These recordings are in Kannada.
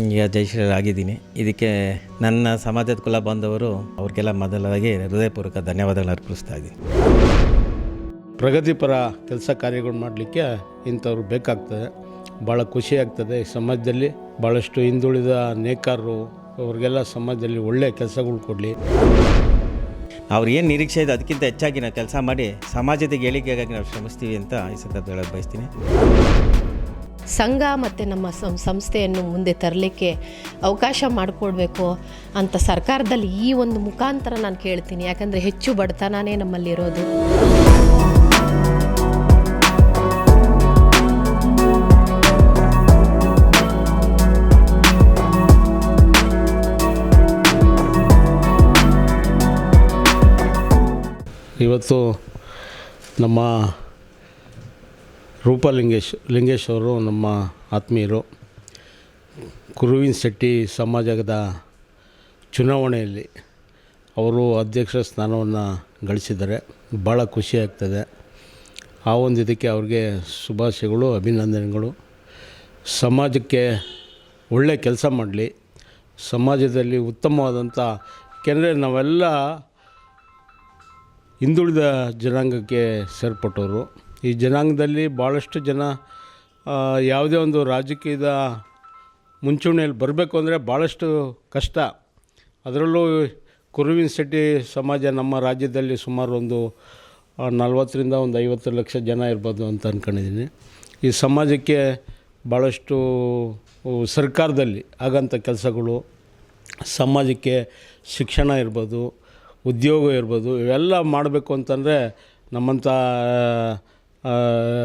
ಈಗ ಜಯಶ್ರೀರಾಗಿದ್ದೀನಿ ಇದಕ್ಕೆ ನನ್ನ ಸಮಾಜದ ಕುಲ ಬಾಂಧವರು ಅವ್ರಿಗೆಲ್ಲ ಮೊದಲಾಗಿ ಹೃದಯಪೂರ್ವಕ ಧನ್ಯವಾದಗಳನ್ನು ಅರ್ಪಿಸ್ತಾ ಇದ್ದೀನಿ. ಪ್ರಗತಿಪರ ಕೆಲಸ ಕಾರ್ಯಗಳು ಮಾಡಲಿಕ್ಕೆ ಇಂಥವ್ರು ಬೇಕಾಗ್ತದೆ. ಭಾಳ ಖುಷಿ ಆಗ್ತದೆ ಈ ಸಮಾಜದಲ್ಲಿ. ಭಾಳಷ್ಟು ಹಿಂದುಳಿದ ನೇಕಾರರು ಅವ್ರಿಗೆಲ್ಲ ಸಮಾಜದಲ್ಲಿ ಒಳ್ಳೆಯ ಕೆಲಸಗಳು ಕೊಡಲಿ. ಅವ್ರು ಏನು ನಿರೀಕ್ಷೆ ಇದೆ ಅದಕ್ಕಿಂತ ಹೆಚ್ಚಾಗಿ ನಾವು ಕೆಲಸ ಮಾಡಿ ಸಮಾಜದ ಏಳಿಗೆಗಾಗಿ ನಾವು ಶ್ರಮಿಸ್ತೀವಿ ಅಂತ ಈ ಸಂದರ್ಭದಲ್ಲಿ ಹೇಳಕ್ಕೆ ಬಯಸ್ತೀನಿ. ಸಂಘ ಮತ್ತು ನಮ್ಮ ಸಂಸ್ಥೆಯನ್ನು ಮುಂದೆ ತರಲಿಕ್ಕೆ ಅವಕಾಶ ಮಾಡಿಕೊಡ್ಬೇಕು ಅಂತ ಸರ್ಕಾರದಲ್ಲಿ ಈ ಒಂದು ಮುಖಾಂತರ ನಾನು ಕೇಳ್ತೀನಿ. ಯಾಕಂದರೆ ಹೆಚ್ಚು ಬಡತನನೇ ನಮ್ಮಲ್ಲಿರೋದು ಇವತ್ತು ನಮ್ಮ ರೂಪಲಿಂಗೇಶ್, ಲಿಂಗೇಶ್ ಲಿಂಗೇಶ್ ಅವರು ನಮ್ಮ ಆತ್ಮೀಯರು. ಕುರುವಿನ ಶೆಟ್ಟಿ ಸಮಾಜದ ಚುನಾವಣೆಯಲ್ಲಿ ಅವರು ಅಧ್ಯಕ್ಷ ಸ್ಥಾನವನ್ನು ಗಳಿಸಿದ್ದಾರೆ. ಭಾಳ ಖುಷಿ ಆಗ್ತದೆ. ಆ ಒಂದು ಇದಕ್ಕೆ ಅವ್ರಿಗೆ ಶುಭಾಶಯಗಳು, ಅಭಿನಂದನೆಗಳು. ಸಮಾಜಕ್ಕೆ ಒಳ್ಳೆಯ ಕೆಲಸ ಮಾಡಲಿ. ಸಮಾಜದಲ್ಲಿ ಉತ್ತಮವಾದಂಥ ಏಕೆಂದರೆ ನಾವೆಲ್ಲ ಹಿಂದುಳಿದ ಜನಾಂಗಕ್ಕೆ ಸೇರ್ಪಟ್ಟವರು. ಈ ಜನಾಂಗದಲ್ಲಿ ಭಾಳಷ್ಟು ಜನ ಯಾವುದೇ ಒಂದು ರಾಜಕೀಯದ ಮುಂಚೂಣಿಯಲ್ಲಿ ಬರಬೇಕು ಅಂದರೆ ಭಾಳಷ್ಟು ಕಷ್ಟ. ಅದರಲ್ಲೂ ಕುರುವಿನ ಸಿಟಿ ಸಮಾಜ ನಮ್ಮ ರಾಜ್ಯದಲ್ಲಿ ಸುಮಾರು ಒಂದು ನಲ್ವತ್ತರಿಂದ ಒಂದು ಐವತ್ತು ಲಕ್ಷ ಜನ ಇರ್ಬೋದು ಅಂತ ಅಂದ್ಕೊಂಡಿದ್ದೀನಿ ಈ ಸಮಾಜಕ್ಕೆ ಭಾಳಷ್ಟು ಸರ್ಕಾರದಲ್ಲಿ ಆಗಂಥ ಕೆಲಸಗಳು, ಸಮಾಜಕ್ಕೆ ಶಿಕ್ಷಣ ಇರ್ಬೋದು, ಉದ್ಯೋಗ ಇರ್ಬೋದು, ಇವೆಲ್ಲ ಮಾಡಬೇಕು ಅಂತಂದರೆ ನಮ್ಮಂಥ ಆ,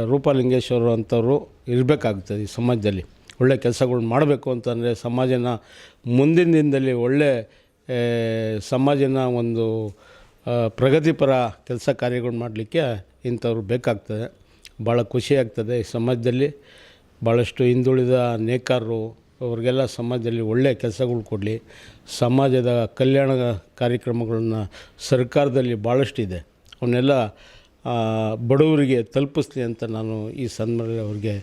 ರೂಪಲಿಂಗೇಶ್ವರು ಅಂಥವ್ರು ಇರಬೇಕಾಗ್ತದೆ ಈ ಸಮಾಜದಲ್ಲಿ. ಒಳ್ಳೆ ಕೆಲಸಗಳು ಮಾಡಬೇಕು ಅಂತಂದರೆ ಸಮಾಜನ ಮುಂದಿನ ದಿನದಲ್ಲಿ ಒಳ್ಳೆ ಸಮಾಜನ ಒಂದು ಪ್ರಗತಿಪರ ಕೆಲಸ ಕಾರ್ಯಗಳು ಮಾಡಲಿಕ್ಕೆ ಇಂಥವ್ರು ಬೇಕಾಗ್ತದೆ. ಭಾಳ ಖುಷಿ ಆಗ್ತದೆ ಈ ಸಮಾಜದಲ್ಲಿ. ಭಾಳಷ್ಟು ಹಿಂದುಳಿದ ನೇಕಾರರು ಅವ್ರಿಗೆಲ್ಲ ಸಮಾಜದಲ್ಲಿ ಒಳ್ಳೆಯ ಕೆಲಸಗಳು ಕೊಡಲಿ. ಸಮಾಜದ ಕಲ್ಯಾಣ ಕಾರ್ಯಕ್ರಮಗಳನ್ನು ಸರ್ಕಾರದಲ್ಲಿ ಭಾಳಷ್ಟಿದೆ. ಅವನ್ನೆಲ್ಲ ಬಡವರಿಗೆ ತಲುಪಿಸ್ಲಿ ಅಂತ ನಾನು ಈ ಸಂದರ್ಭದಲ್ಲಿ ಅವ್ರಿಗೆ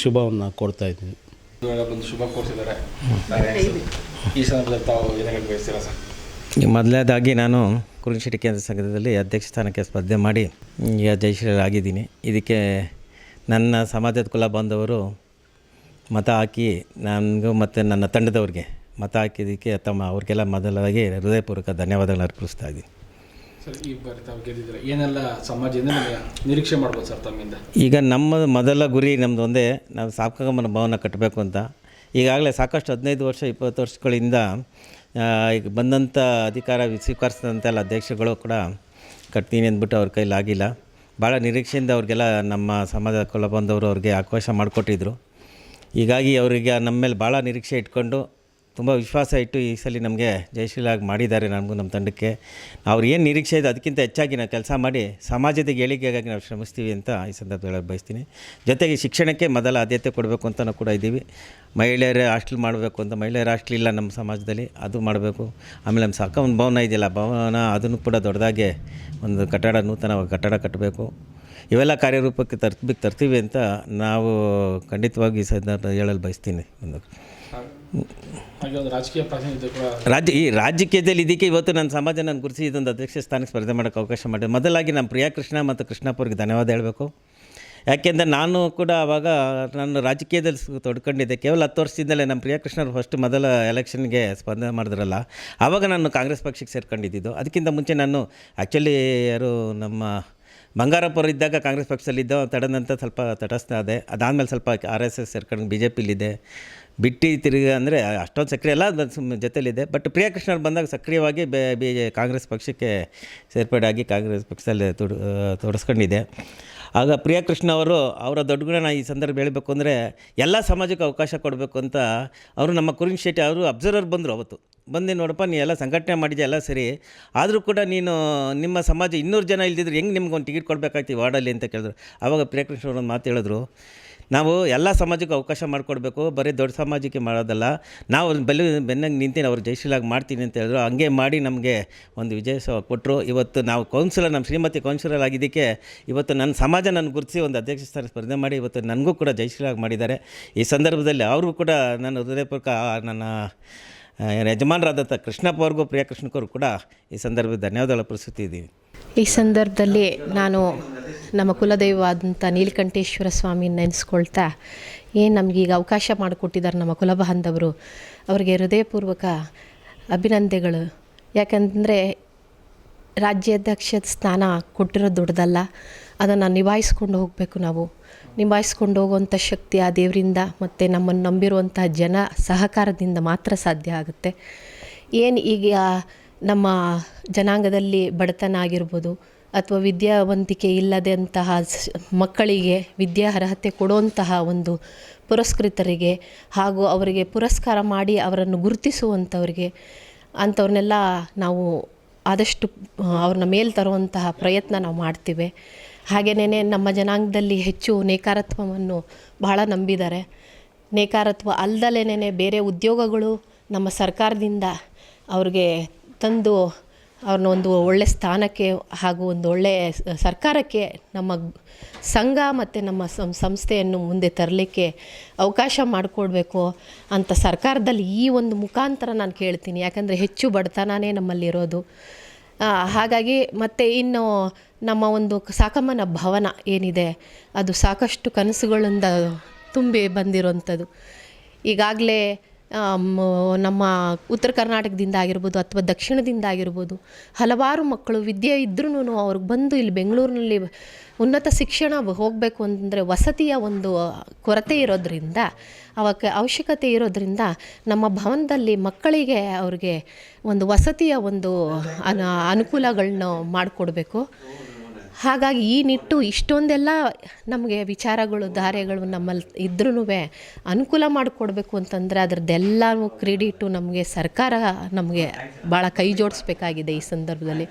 ಶುಭವನ್ನು ಕೊಡ್ತಾ ಇದ್ದೀನಿ. ಶುಭ ಕೋರ್ಸಿದ್ದಾರೆ. ಈ ಸಂದರ್ಭದಲ್ಲಿ ತಾವು ಏನಾಗಕ್ಕೆ ಬಯಸ್ತೀರಾ ಸರ್? ಮೊದಲನೇದಾಗಿ ನಾನು ಕುರುಚಿಟಿ ಕೇಂದ್ರ ಸಂಘದಲ್ಲಿ ಅಧ್ಯಕ್ಷ ಸ್ಥಾನಕ್ಕೆ ಸ್ಪರ್ಧೆ ಮಾಡಿ ಈಗ ಜಯಶ್ರೀರಾಗಿದ್ದೀನಿ ಇದಕ್ಕೆ ನನ್ನ ಸಮಾಜದ ಕುಲ ಬಾಂಧವರು ಮತ ಹಾಕಿ ನನಗೂ ಮತ್ತು ನನ್ನ ತಂಡದವ್ರಿಗೆ ಮತ ಹಾಕಿದ್ದಕ್ಕೆ ತಮ್ಮ ಅವ್ರಿಗೆಲ್ಲ ಮೊದಲಾಗಿ ಹೃದಯಪೂರ್ವಕ ಧನ್ಯವಾದಗಳನ್ನು ಅರ್ಪಿಸ್ತಾ ಇದ್ದೀನಿ. ಏನೆಲ್ಲ ಸಮಾಜದಿಂದ ನಿರೀಕ್ಷೆ ಮಾಡ್ಬೋದು ಸರ್ ತಮ್ಮಿಂದ? ಈಗ ನಮ್ಮ ಮೊದಲ ಗುರಿ ನಮ್ಮದು ಒಂದೇ, ನಾವು ಸಾಕಮನ ಭವನ ಕಟ್ಟಬೇಕು ಅಂತ. ಈಗಾಗಲೇ ಸಾಕಷ್ಟು ಹದಿನೈದು ವರ್ಷ, ಇಪ್ಪತ್ತು ವರ್ಷಗಳಿಂದ ಈಗ ಬಂದಂಥ ಅಧಿಕಾರ ಸ್ವೀಕರಿಸಿದಂಥ ಎಲ್ಲ ಅಧ್ಯಕ್ಷಗಳು ಕೂಡ ಕಟ್ತೀನಿ ಅಂದ್ಬಿಟ್ಟು ಅವ್ರ ಕೈಲಿ ಆಗಿಲ್ಲ. ಭಾಳ ನಿರೀಕ್ಷೆಯಿಂದ ಅವ್ರಿಗೆಲ್ಲ ನಮ್ಮ ಸಮಾಜ ಕೊಲ ಬಂದವರು ಅವ್ರಿಗೆ ಆಕ್ರೋಶ ಮಾಡಿಕೊಟ್ಟಿದ್ರು. ಹೀಗಾಗಿ ಅವರಿಗೆ ನಮ್ಮ ಮೇಲೆ ಭಾಳ ನಿರೀಕ್ಷೆ ಇಟ್ಕೊಂಡು ತುಂಬ ವಿಶ್ವಾಸ ಇಟ್ಟು ಈ ಸಲ ನಮಗೆ ಜಯಶೀಲಾಗಿ ಮಾಡಿದ್ದಾರೆ ನಮಗೂ ನಮ್ಮ ತಂಡಕ್ಕೆ. ಅವ್ರು ಏನು ನಿರೀಕ್ಷೆ ಇದೆ ಅದಕ್ಕಿಂತ ಹೆಚ್ಚಾಗಿ ನಾವು ಕೆಲಸ ಮಾಡಿ ಸಮಾಜದ ಏಳಿಗೆಗಾಗಿ ನಾವು ಶ್ರಮಿಸ್ತೀವಿ ಅಂತ ಈ ಸಂದರ್ಭದಲ್ಲಿ ಬಯಸ್ತೀನಿ. ಜೊತೆಗೆ ಶಿಕ್ಷಣಕ್ಕೆ ಮೊದಲ ಆದ್ಯತೆ ಕೊಡಬೇಕು ಅಂತ ಕೂಡ ಇದ್ದೀವಿ. ಮಹಿಳೆಯರೇ ಹಾಸ್ಟೆಲ್ ಮಾಡಬೇಕು ಅಂತ ಮಹಿಳೆಯರ ಹಾಸ್ಟೆಲ್ ಇಲ್ಲ ನಮ್ಮ ಸಮಾಜದಲ್ಲಿ, ಅದು ಮಾಡಬೇಕು. ಆಮೇಲೆ ನಮ್ಮ ಸಾಕ ಒಂದು ಭವನ ಇದೆಯಲ್ಲ ಭವನ ಅದನ್ನು ಕೂಡ ದೊಡ್ಡದಾಗೆ ಒಂದು ಕಟ್ಟಡ, ನೂತನ ಕಟ್ಟಡ ಕಟ್ಟಬೇಕು. ಇವೆಲ್ಲ ಕಾರ್ಯರೂಪಕ್ಕೆ ತರ್ಬೇಕು ತರ್ತೀವಿ ಅಂತ ನಾವು ಖಂಡಿತವಾಗಿ ಈ ಸಂದರ್ಭ ಹೇಳಲು ಬಯಸ್ತೀನಿ ಒಂದು. ರಾಜಕೀಯ ರಾಜ್ಯ ಈ ರಾಜಕೀಯದಲ್ಲಿ ಇದಕ್ಕೆ ಇವತ್ತು ನನ್ನ ಸಮಾಜ ನಾನು ಗುರುಸಿ ಇದೊಂದು ಅಧ್ಯಕ್ಷ ಸ್ಥಾನಕ್ಕೆ ಸ್ಪರ್ಧೆ ಮಾಡೋಕೆ ಅವಕಾಶ ಮಾಡಿದೆ. ಮೊದಲಾಗಿ ನಮ್ಮ ಪ್ರಿಯ ಕೃಷ್ಣ ಮತ್ತು ಕೃಷ್ಣಪ್ಪವ್ರಿಗೆ ಧನ್ಯವಾದ ಹೇಳಬೇಕು. ಯಾಕೆಂದರೆ ನಾನು ಕೂಡ ಆವಾಗ ನಾನು ರಾಜಕೀಯದಲ್ಲಿ ತೊಡ್ಕೊಂಡಿದ್ದೆ. ಕೇವಲ ಹತ್ತು ವರ್ಷದಿಂದಲೇ ನಮ್ಮ ಪ್ರಿಯಾ ಕೃಷ್ಣರು ಫಸ್ಟ್ ಮೊದಲ ಎಲೆಕ್ಷನ್ಗೆ ಸ್ಪರ್ಧೆ ಮಾಡಿದ್ರಲ್ಲ ಆವಾಗ ನಾನು ಕಾಂಗ್ರೆಸ್ ಪಕ್ಷಕ್ಕೆ ಸೇರ್ಕೊಂಡಿದ್ದು ಅದಕ್ಕಿಂತ ಮುಂಚೆ ನಾನು ಆ್ಯಕ್ಚುಲಿ ಯಾರು ನಮ್ಮ ಬಂಗಾರಪ್ಪರು ಇದ್ದಾಗ ಕಾಂಗ್ರೆಸ್ ಪಕ್ಷದಲ್ಲಿದ್ದ ತಡನಂತ ಸ್ವಲ್ಪ ತಟಸ್ಥ ಆದೆ. ಅದಾದಮೇಲೆ ಸ್ವಲ್ಪ ಆರ್ ಎಸ್ ಎಸ್ ಸೇರ್ಕೊಂಡು ಬಿ ಜೆ ಪಿಲಿದೆ ಬಿಟ್ಟು ತಿರುಗಿ ಅಂದರೆ ಅಷ್ಟೊಂದು ಸಕ್ರಿಯ ಅಲ್ಲ ಜೊತೆಯಲ್ಲಿದೆ ಬಟ್ ಪ್ರಿಯಕೃಷ್ಣವ್ರು ಬಂದಾಗ ಸಕ್ರಿಯವಾಗಿ ಬೆ, ಬಿ ಕಾಂಗ್ರೆಸ್ ಪಕ್ಷಕ್ಕೆ ಸೇರ್ಪಡೆ ಆಗಿ ಕಾಂಗ್ರೆಸ್ ಪಕ್ಷದಲ್ಲಿ ತೊಡ ತೊಡಸ್ಕೊಂಡಿದೆ. ಆಗ ಪ್ರಿಯಕೃಷ್ಣ ಅವರು ಅವರ ದೊಡ್ಡ ಗುಣ ಈ ಸಂದರ್ಭ ಹೇಳಬೇಕು ಅಂದರೆ ಎಲ್ಲ ಸಮಾಜಕ್ಕೆ ಅವಕಾಶ ಕೊಡಬೇಕು ಅಂತ ಅವರು ನಮ್ಮ ಕುರಿನ್ ಶೆಟ್ಟಿ ಅವರು ಅಬ್ಸರ್ವರ್ ಬಂದರು ಅವತ್ತು. ಬಂದು ನೋಡಪ್ಪ, ನೀ ಎಲ್ಲ ಸಂಘಟನೆ ಮಾಡಿದ್ಯಾ, ಎಲ್ಲ ಸರಿ. ಆದರೂ ಕೂಡ ನೀನು ನಿಮ್ಮ ಸಮಾಜ ಇನ್ನೂರು ಜನ ಇಲ್ದಿದ್ರೆ ಹೆಂಗೆ ನಿಮ್ಗೆ ಒಂದು ಟಿಕೆಟ್ ಕೊಡಬೇಕಾಗ್ತಿ ವಾರ್ಡಲ್ಲಿ ಅಂತ ಕೇಳಿದ್ರು. ಆವಾಗ ಪ್ರಿಯಕೃಷ್ಣ ಅವರು ಒಂದು ಮಾತು ಹೇಳಿದ್ರು. ನಾವು ಎಲ್ಲ ಸಮಾಜಕ್ಕೂ ಅವಕಾಶ ಮಾಡಿಕೊಡ್ಬೇಕು, ಬರೀ ದೊಡ್ಡ ಸಮಾಜಕ್ಕೆ ಮಾಡೋದಲ್ಲ. ನಾವು ಬೆಲ್ಲ ಬೆನ್ನಂಗೆ ನಿಂತೀನಿ, ಅವ್ರು ಜಯಶೀಲಾಗಿ ಮಾಡ್ತೀನಿ ಅಂತ ಹೇಳಿದ್ರು. ಹಂಗೆ ಮಾಡಿ ನಮಗೆ ಒಂದು ವಿಜಯೋತ್ಸವ ಕೊಟ್ಟರು ಇವತ್ತು ನಾವು ಕೌನ್ಸಿಲರ್ ನಮ್ಮ ಶ್ರೀಮತಿ ಕೌನ್ಸಿಲರ್ ಆಗಿದ್ದಕ್ಕೆ ಇವತ್ತು ನನ್ನ ಸಮಾಜ ನನ್ನ ಗುರುತಿಸಿ ಒಂದು ಅಧ್ಯಕ್ಷ ಸ್ಥಾನ ಸ್ಪರ್ಧೆ ಮಾಡಿ ಇವತ್ತು ನನಗೂ ಕೂಡ ಜಯಶೀಲಾಗಿ ಮಾಡಿದ್ದಾರೆ. ಈ ಸಂದರ್ಭದಲ್ಲಿ ಅವ್ರಿಗೂ ಕೂಡ ನನ್ನ ಹೃದಯಪೂರ್ವಕ ನನ್ನ ಯಜಮಾನರಾದಂಥ ಕೃಷ್ಣಪ್ಪ ಅವ್ರಿಗೂ ಪ್ರಿಯ ಕೃಷ್ಣಕ್ಕವ್ರು ಕೂಡ ಈ ಸಂದರ್ಭದಲ್ಲಿ ಪ್ರಸ್ತುತಿ ಪ್ರಸ್ತುತಿದ್ದೀವಿ ಈ ಸಂದರ್ಭದಲ್ಲಿ ನಾನು ನಮ್ಮ ಕುಲದೈವವಾದಂಥ ನೀಲಕಂಠೇಶ್ವರ ಸ್ವಾಮಿ ನೆನೆಸ್ಕೊಳ್ತಾ, ಏನು ನಮಗೀಗ ಅವಕಾಶ ಮಾಡಿಕೊಟ್ಟಿದ್ದಾರೆ ನಮ್ಮ ಕುಲಬಾಂಧವರು, ಅವರಿಗೆ ಹೃದಯಪೂರ್ವಕ ಅಭಿನಂದನೆಗಳು. ಯಾಕಂದರೆ ರಾಜ್ಯಾಧ್ಯಕ್ಷ ಸ್ಥಾನ ಕೊಟ್ಟಿರೋದು ದೊಡ್ಡದಲ್ಲ, ಅದನ್ನು ನಿಭಾಯಿಸ್ಕೊಂಡು ಹೋಗಬೇಕು ನಾವು. ನಿಭಾಯಿಸ್ಕೊಂಡು ಹೋಗುವಂಥ ಶಕ್ತಿ ಆ ದೇವರಿಂದ ಮತ್ತು ನಮ್ಮನ್ನು ನಂಬಿರುವಂಥ ಜನ ಸಹಕಾರದಿಂದ ಮಾತ್ರ ಸಾಧ್ಯ ಆಗುತ್ತೆ. ಏನು ಈಗ ನಮ್ಮ ಜನಾಂಗದಲ್ಲಿ ಬಡತನ ಆಗಿರ್ಬೋದು ಅಥವಾ ವಿದ್ಯಾವಂತಿಕೆ ಇಲ್ಲದಂತಹ ಮಕ್ಕಳಿಗೆ ವಿದ್ಯಾ ಅರ್ಹತೆ ಕೊಡುವಂತಹ ಒಂದು ಪುರಸ್ಕೃತರಿಗೆ ಹಾಗೂ ಅವರಿಗೆ ಪುರಸ್ಕಾರ ಮಾಡಿ ಅವರನ್ನು ಗುರುತಿಸುವಂಥವ್ರಿಗೆ ಅಂಥವ್ರನ್ನೆಲ್ಲ ನಾವು ಆದಷ್ಟು ಅವ್ರನ್ನ ಮೇಲೆ ತರುವಂತಹ ಪ್ರಯತ್ನ ನಾವು ಮಾಡ್ತೀವಿ. ಹಾಗೆಯೇ ನಮ್ಮ ಜನಾಂಗದಲ್ಲಿ ಹೆಚ್ಚು ನೇಕಾರತ್ವವನ್ನು ಬಹಳ ನಂಬಿದ್ದಾರೆ. ನೇಕಾರತ್ವ ಅಲ್ದಲೇನೆ ಬೇರೆ ಉದ್ಯೋಗಗಳು ನಮ್ಮ ಸರ್ಕಾರದಿಂದ ಅವ್ರಿಗೆ ತಂದು ಅವ್ರನ್ನ ಒಂದು ಒಳ್ಳೆ ಸ್ಥಾನಕ್ಕೆ ಹಾಗೂ ಒಂದು ಒಳ್ಳೆಯ ಸರ್ಕಾರಕ್ಕೆ ನಮ್ಮ ಸಂಘ ಮತ್ತು ನಮ್ಮ ಸಂಸ್ಥೆಯನ್ನು ಮುಂದೆ ತರಲಿಕ್ಕೆ ಅವಕಾಶ ಮಾಡಿಕೊಡ್ಬೇಕು ಅಂತ ಸರ್ಕಾರದಲ್ಲಿ ಈ ಒಂದು ಮುಖಾಂತರ ನಾನು ಕೇಳ್ತೀನಿ. ಯಾಕಂದರೆ ಹೆಚ್ಚು ಬಡತನನೇ ನಮ್ಮಲ್ಲಿರೋದು ಹಾಗಾಗಿ ಮತ್ತು ಇನ್ನು ನಮ್ಮ ಒಂದು ಸಾಕಮ್ಮನ ಭವನ ಏನಿದೆ, ಅದು ಸಾಕಷ್ಟು ಕನಸುಗಳಿಂದ ತುಂಬಿ ಬಂದಿರೋಂಥದ್ದು ಈಗಾಗಲೇ ನಮ್ಮ ಉತ್ತರ ಕರ್ನಾಟಕದಿಂದ ಆಗಿರ್ಬೋದು ಅಥವಾ ದಕ್ಷಿಣದಿಂದ ಆಗಿರ್ಬೋದು ಹಲವಾರು ಮಕ್ಕಳು ವಿದ್ಯೆ ಇದ್ರೂ ಅವ್ರಿಗೆ ಬಂದು ಇಲ್ಲಿ ಬೆಂಗಳೂರಿನಲ್ಲಿ ಉನ್ನತ ಶಿಕ್ಷಣ ಹೋಗಬೇಕು ಅಂತಂದರೆ ವಸತಿಯ ಒಂದು ಕೊರತೆ ಇರೋದರಿಂದ, ಅವಕ್ಕೆ ಅವಶ್ಯಕತೆ ಇರೋದ್ರಿಂದ ನಮ್ಮ ಭವನದಲ್ಲಿ ಮಕ್ಕಳಿಗೆ ಅವ್ರಿಗೆ ಒಂದು ವಸತಿಯ ಒಂದು ಅನ ಅನುಕೂಲಗಳನ್ನ ಮಾಡಿಕೊಡ್ಬೇಕು. ಹಾಗಾಗಿ ಈ ನಿಟ್ಟು ಇಷ್ಟೊಂದೆಲ್ಲ ನಮಗೆ ವಿಚಾರಗಳು ದಾರೆಗಳು ನಮ್ಮಲ್ಲಿ ಇದ್ರೂ ಅನುಕೂಲ ಮಾಡಿಕೊಡ್ಬೇಕು ಅಂತಂದರೆ ಅದರದ್ದೆಲ್ಲವೂ ಕ್ರೆಡಿಟು ನಮಗೆ ಸರ್ಕಾರ ನಮಗೆ ಭಾಳ ಕೈ ಜೋಡಿಸ್ಬೇಕಾಗಿದೆ ಈ ಸಂದರ್ಭದಲ್ಲಿ.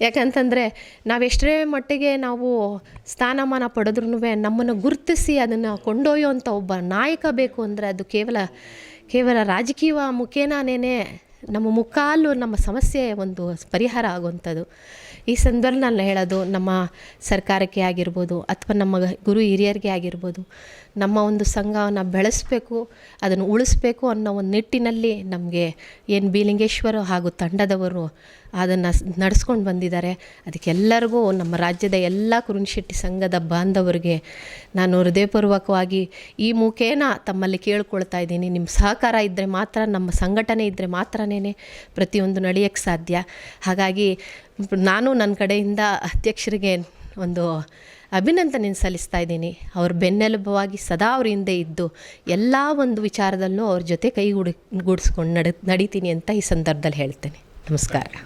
ಯಾಕಂತಂದರೆ ನಾವೆಷ್ಟೇ ಮಟ್ಟಿಗೆ ನಾವು ಸ್ಥಾನಮಾನ ಪಡೆದ್ರೂ ನಮ್ಮನ್ನು ಗುರುತಿಸಿ ಅದನ್ನು ಕೊಂಡೊಯ್ಯುವಂಥ ಒಬ್ಬ ನಾಯಕ ಬೇಕು ಅಂದರೆ ಅದು ಕೇವಲ ಕೇವಲ ರಾಜಕೀಯ ಮುಖೇನನೇ ನಮ್ಮ ಮುಕ್ಕಾಲು ನಮ್ಮ ಸಮಸ್ಯೆ ಒಂದು ಪರಿಹಾರ ಆಗುವಂಥದ್ದು. ಈ ಸಂದರ್ಭ ನಾನು ಹೇಳೋದು, ನಮ್ಮ ಸರ್ಕಾರಕ್ಕೆ ಆಗಿರ್ಬೋದು ಅಥವಾ ನಮ್ಮ ಗುರು ಹಿರಿಯರಿಗೆ ಆಗಿರ್ಬೋದು ನಮ್ಮ ಒಂದು ಸಂಘವನ್ನು ಬೆಳೆಸಬೇಕು, ಅದನ್ನು ಉಳಿಸ್ಬೇಕು ಅನ್ನೋ ಒಂದು ನಿಟ್ಟಿನಲ್ಲಿ ನಮಗೆ ಏನು ಬೀಲಿಂಗೇಶ್ವರ ಹಾಗೂ ತಂಡದವರು ಅದನ್ನು ನಡೆಸ್ಕೊಂಡು ಬಂದಿದ್ದಾರೆ. ಅದಕ್ಕೆಲ್ಲರಿಗೂ ನಮ್ಮ ರಾಜ್ಯದ ಎಲ್ಲ ಕುರುಣಶೆಟ್ಟಿ ಸಂಘದ ಬಾಂಧವರಿಗೆ ನಾನು ಹೃದಯಪೂರ್ವಕವಾಗಿ ಈ ಮುಖೇನ ತಮ್ಮಲ್ಲಿ ಕೇಳ್ಕೊಳ್ತಾ ಇದ್ದೀನಿ. ನಿಮ್ಮ ಸಹಕಾರ ಇದ್ದರೆ ಮಾತ್ರ, ನಮ್ಮ ಸಂಘಟನೆ ಇದ್ದರೆ ಮಾತ್ರನೇ ಪ್ರತಿಯೊಂದು ನಡೆಯೋಕ್ಕೆ ಸಾಧ್ಯ. ಹಾಗಾಗಿ ನಾನು ನನ್ನ ಕಡೆಯಿಂದ ಅಧ್ಯಕ್ಷರಿಗೆ ಒಂದು ಅಭಿನಂದನೆ ಸಲ್ಲಿಸ್ತಾ ಇದ್ದೀನಿ. ಅವ್ರ ಬೆನ್ನೆಲುಬವಾಗಿ ಸದಾ ಅವ್ರ ಹಿಂದೆ ಇದ್ದು ಎಲ್ಲ ಒಂದು ವಿಚಾರದಲ್ಲೂ ಅವ್ರ ಜೊತೆ ಕೈಗೂಡಿ ಗೂಡಿಸ್ಕೊಂಡು ನಡ, ನಡೀತೀನಿ ಅಂತ ಈ ಸಂದರ್ಭದಲ್ಲಿ ಹೇಳ್ತೇನೆ. ನಮಸ್ಕಾರ.